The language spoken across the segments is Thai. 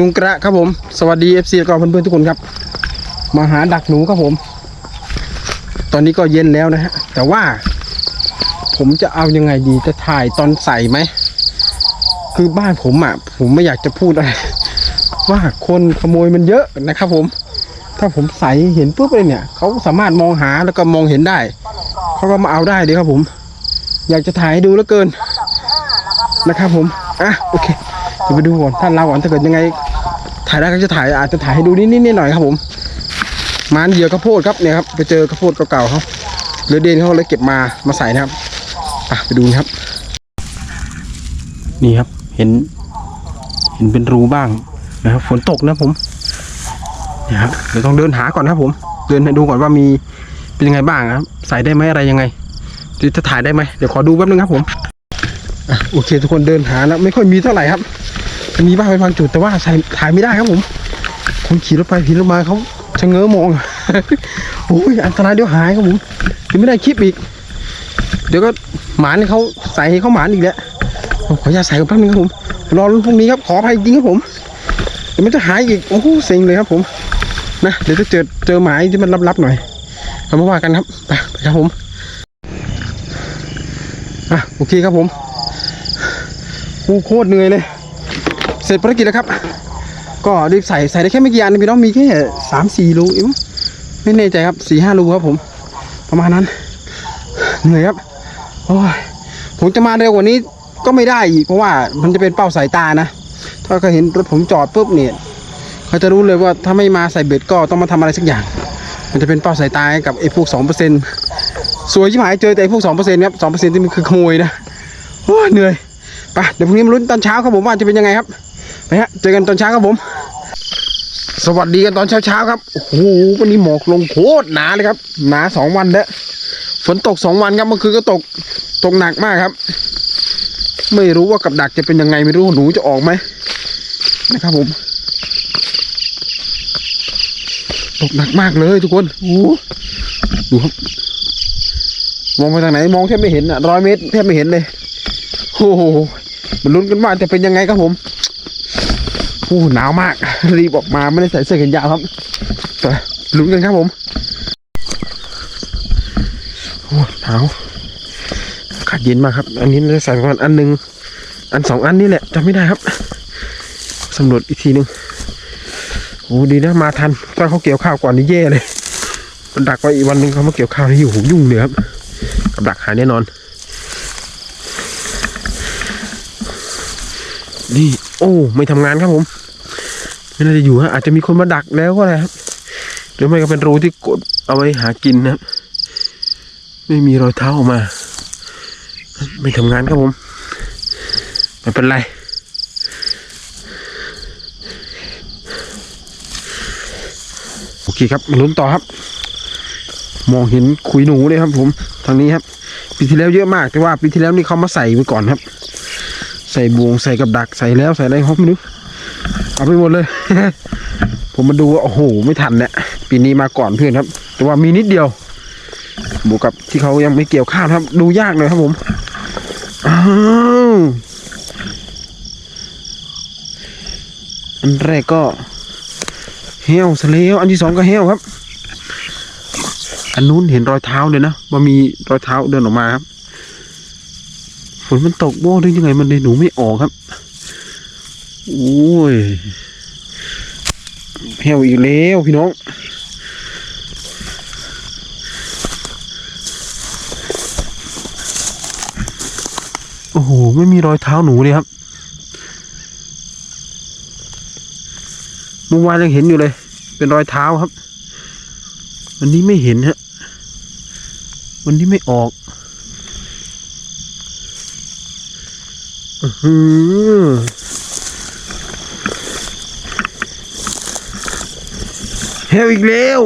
จุงกระครับผม สวัสดีเอฟซีแล้วก็เพื่อนๆทุกคนครับ มาหาดักหนูครับผม ตอนนี้ก็เย็นแล้วนะฮะ แต่ว่า ผมจะเอายังไงดีจะถ่ายตอนใส่ไหม คือบ้านผมอะ ผมไม่อยากจะพูดอะไร ว่าคนขโมยมันเยอะนะครับผม ถ้าผมใส่เห็นปุ๊บเลยเนี่ย เขาสามารถมองหาแล้วก็มองเห็นได้ เขาก็มาเอาได้เลยครับผม อยากจะถ่ายให้ดูแล้วเกินนะครับผม อะ โอเคเดี๋ยวไปดูก่อนท่านเราก่อนถ้าเกิดยังไง ถ่ายได้ก็จะถ่ายอาจจะถ่ายให้ดูนิดๆหน่อยครับผมมานเหยื่อข้าวโพดครับเนี่ยครับไปเจอข้าวโพดเก่าๆเขาเรือเดนเขาเลยเก็บมามาใส่นะครับอะไปดูนะครับ นี่ครับเห็น เห็นเป็นรูบ้างนะครับฝนตกนะผมเนี่ยครับเดี๋ยวต้องเดินหาก่อนครับผม เดินให้ดูก่อนว่ามีเป็นยังไงบ้างครับ ใส่ได้ไหมอะไรยังไงจะถ่ายได้ไหมเดี๋ยวขอดูแป๊บนึงครับผมอะโอเคทุกคนเดินหาแล้วไม่ค่อยมีเท่าไหร่ครับ มีบ้างเป็นบางจุดแต่ว่าใส่ถ่ายไม่ได้ครับผม คนขี่รถไปขี่รถมาเขาชะเง้อมองโอ้ยอันตรายเดี๋ยวหายครับผมเดี๋ยวไม่ได้คลิปอีก เดี๋ยวก็หมานเขาใส่เขาหมานอีกแล้วขออนุญาใส่กันแป๊บนึงครับผมรอรุ่นพรุ่งนี้ครับขออภัยจริงครับผมเดี๋ยวมันจะหายอีกโอ้โหเซ็งเลยครับผมนะเดี๋ยวจะเจอเจอหมายที่มันลับๆหน่อยเอามาว่ากันครับไปครับผมอะโอเคครับผมโอ้โคตรเหนื่อยเลย เสร็จภารกิจแล้วครับ ก็รีบใส่ใส่ได้แค่ไม่กี่อันพี่น้องมีแค่สามสี่รูเองมั้งไม่แน่ใจครับสี่ห้ารูครับผม ประมาณนั้นเหนื่อยครับโอ้ยผมจะมาเร็วกว่านี้ก็ไม่ได้อีกเพราะว่ามันจะเป็นเป้าสายตานะ ถ้าเขาเห็นรถผมจอดปุ๊บเนี่ยเขาจะรู้เลยว่าถ้าไม่มาใส่เบ็ดก็ต้องมาทำอะไรสักอย่าง มันจะเป็นเป้าสายตาให้กับไอ้พวกสองเปอร์เซ็นต์สวยชิบหายเจอแต่ไอ้พวกสองเปอร์เซ็นต์ครับสองเปอร์เซ็นต์ที่มันคือขโมยนะโอ้เหนื่อยไปเดี๋ยวพรุ่งนี้มาลุ้นตอนเช้าครับผมว่าจะเป็นยังไงครับ ไปฮะ เจอกันตอนเช้าครับผม สวัสดีกันตอนเช้าๆครับ โอ้โห วันนี้หมอกลงโคตรหนาเลยครับ หนาสองวันแล้ว ฝนตกสองวันครับ เมื่อคืนก็ตก ตกหนักมากครับ ไม่รู้ว่ากับดักจะเป็นยังไงไม่รู้ หนูจะออกไหมนะครับผม ตกหนักมากเลยทุกคน โอ้ดูครับ มองไปทางไหนมองแทบไม่เห็นอะร้อยเมตรแทบไม่เห็นเลย โอ้โหมันลุ้นกันว่าจะเป็นยังไงครับผม โอ้หนาวมาก รีบออกมาไม่ได้ใส่เสื้อแขนยาวครับไปลุ้นกันครับผมโอ้หนาวอากาศเย็นมากครับ อันนี้น่าจะใส่ประมาณอันหนึ่งอันสองอันนี่แหละจำไม่ได้ครับสำรวจอีกทีหนึ่งโอ้ดีนะมาทันถ้าเขาเกี่ยวข้าวก่อนนี่แย่เลยมันดักไว้อีกวันหนึ่งเขามาเกี่ยวข้าวนี่อยู่โหยุ่งเลยครับกับดักหายแน่นอน นี่ โอ้ ไม่ทำงานครับผม ไม่น่าจะอยู่ฮะอาจจะมีคนมาดักแล้วก็ได้ครับหรือไม่ก็เป็นรูที่กดเอาไว้หากินนะครับไม่มีรอยเท้าออกมา ไม่ทำงานครับผมไม่เป็นไรโอเคครับลุ้นต่อครับ มองเห็นขุยหนูเลยครับ ผมทางนี้ครับปีที่แล้วเยอะมากแต่ว่าปีที่แล้วนี่เขามาใส่ไว้ก่อนครับ ใส่บวงใส่กับดักใส่แล้วใส่อะไรเขาไม่รู้ เอาไปหมดเลย ผมมาดูว่าโอ้โหไม่ทันเนี่ยปีนี้มาก่อนเพื่อนครับ แต่ว่ามีนิดเดียว บวกกับที่เขายังไม่เกี่ยวข้าวนะครับ ดูยากเลยครับผมอ้าวอันแรกก็เหี้ยวสเลวอันที่สองก็เหี้ยวครับ อันนู้นเห็นรอยเท้าเลยนะว่ามีรอยเท้าเดินออกมาครับฝนมันตกโบ้ได้ยังไงมันเลยหนูไม่ออกครับ โอ้ยแห้วอีกแล้วพี่น้องโอ้โห ไม่มีรอยเท้าหนูเลยครับ เมื่อวานยังเห็นอยู่เลย เป็นรอยเท้าครับ วันนี้ไม่เห็นฮะ วันนี้ไม่ออกอื้อหือเฮ ลอีกแล้ว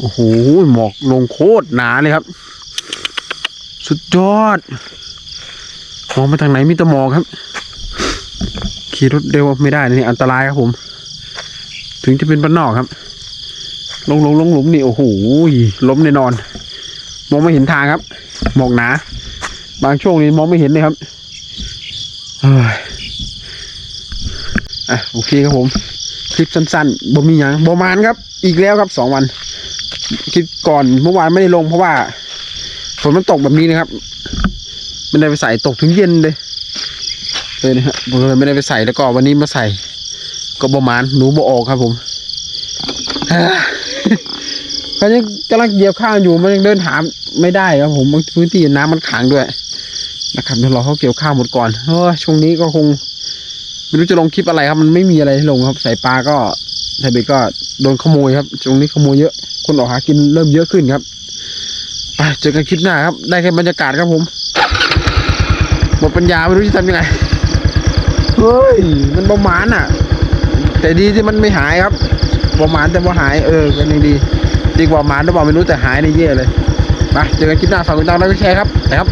โอ้โหหมอกลงโคตรหนาเลยครับ สุดยอด มองไปทางไหนมีแต่หมอกครับ ขี่รถเร็วไม่ได้นะนี่อันตรายครับผม ถึงจะเป็นบ้านนอกครับ ลงลงลงหลุมนี่โอ้โหล้มแน่นอน มองไม่เห็นทางครับ หมอกหนา บางช่วงนี้มองไม่เห็นเลยครับเฮ้ยอะโอเคครับผม คลิปสั้นๆบ่มีหยังบ่มานครับ อีกแล้วครับสองวัน คลิปก่อนเมื่อวานไม่ได้ลงเพราะว่าฝนมันตกแบบนี้นะครับไม่ได้ไปใส่ตกถึงเย็นเลยเลยนะฮะผมเลยไม่ได้ไปใส่แล้วก็วันนี้มาใส่ ก็บ่มานหนูบ่ออกครับผม ก็ยังกำลังเหยียบข้าวอยู่มันยังเดินหาไม่ได้ครับผมพื้นที่น้ำมันขังด้วย นะครับเดี๋ยวรอเขาเกี่ยวข้าวหมดก่อนเพราะช่วงนี้ก็คงไม่รู้จะลงคลิปอะไรครับมันไม่มีอะไรลงครับใส่ปลาก็ไทเบก็โดนขโมยครับช่วงนี้ขโมยเยอะ คนออกหากินเริ่มเยอะขึ้นครับไปเจอกันคลิปหน้าครับ ได้แค่บรรยากาศครับผมหมดปัญญาไม่รู้จะทำยังไงเฮ้ยมันประมาณอะ แต่ดีที่มันไม่หายครับประมาณแต่ว่าหายเออกันยังดี ดีกว่าหมาหรือเปล่าไม่รู้แต่หายในเย่เลยไปเจอกันคลิปหน้าฝากกดติดตามแล้วก็แชร์ครับนะครับ